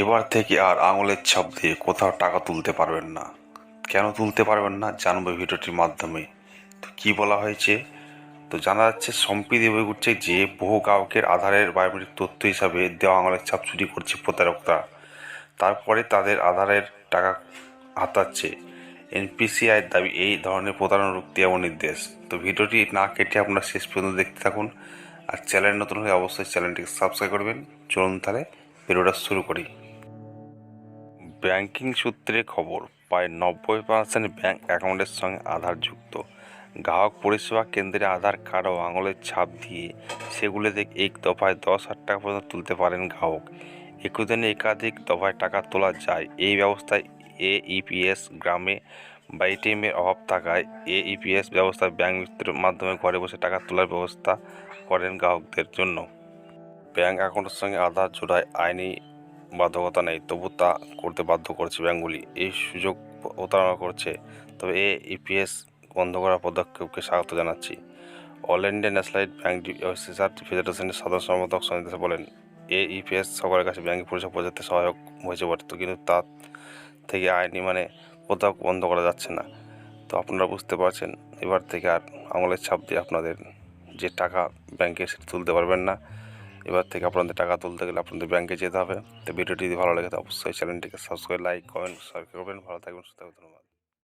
এবার থেকে আর আঙুলের ছাপ দিয়ে কোথাও টাকা তুলতে পারবেন না। কেন তুলতে পারবেন না জানব ভিডিওটির মাধ্যমে। তো কি বলা হয়েছে? তো জানা যাচ্ছে সম্প্রীতি বই উঠছে যে বহু গ্রাহকের আধারের বায়োমেট্রিক তথ্য হিসাবে দেওয়া আঙুলের ছাপ চুরি করছে প্রতারকরা, তারপরে তাদের আধারের টাকা হাতাচ্ছে। এনপিসিআইয়ের দাবি, এই ধরনের প্রতারণা রুখতে এমন নির্দেশ। তো ভিডিওটি না কেটে আপনারা শেষ পর্যন্ত দেখতে থাকুন। আর চ্যানেল নতুন হলে অবশ্যই চ্যানেলটিকে সাবস্ক্রাইব করবেন। চলুন তাহলে ভিডিওটা শুরু করি। ব্যাংকিং সূত্রে খবর, প্রায় নব্বই পার্সেন্ট ব্যাঙ্ক অ্যাকাউন্টের সঙ্গে আধার যুক্ত গ্রাহক পরিষেবা কেন্দ্রে আধার কার্ড ও আঙুলের ছাপ দিয়ে সেগুলো থেকে এক দফায় দশ হাজার টাকা পর্যন্ত তুলতে পারেন গ্রাহক। একই দিনে একাধিক দফায় টাকা তোলা যায়। এই ব্যবস্থায় এইপিএস গ্রামে বা এটিএমের অভাব থাকায় এ এইপিএস ব্যবস্থায় ব্যাংক মিত্রের মাধ্যমে ঘরে বসে টাকা তোলার ব্যবস্থা করেন গ্রাহকদের জন্য। ব্যাংক অ্যাকাউন্টের সঙ্গে আধার জোড়ায় আইনি বাধ্যকতা নেই, তবু তা করতে বাধ্য করছে ব্যাংকগুলি এই সুযোগ প্রতারণা করছে। তবে এ ইপিএস বন্ধ করার পদক্ষেপকে স্বাগত জানাচ্ছি। অল ইন্ডিয়া ন্যাশনালাইট রিসার্চ ফেডারেশনের সাধারণ সম্পাদক সঞ্জিতা বলেন, এ ইপিএস সকলের কাছে ব্যাংক পরিষেবা পৌঁছাতে সহায়ক হয়েছে বটে কিন্তু তার থেকে আইনি মানে কোথাও বন্ধ করা যাচ্ছে না। তো আপনারা বুঝতে পারছেন, এবার থেকে আর আঙুলের ছাপ দিয়ে আপনাদের যে টাকা ব্যাংকে সেটা তুলতে পারবেন না। এবার থেকে আপনাদের টাকা তুলতে গেলে আপনাদের ব্যাংকে যেতে হবে। তো ভিডিওটি যদি ভালো লাগে, তো অবশ্যই চ্যানেলটিকে সাবস্ক্রাইব লাইক কমেন্ট শেয়ার করবেন। ভালো থাকবেন, সুস্থ ধন্যবাদ।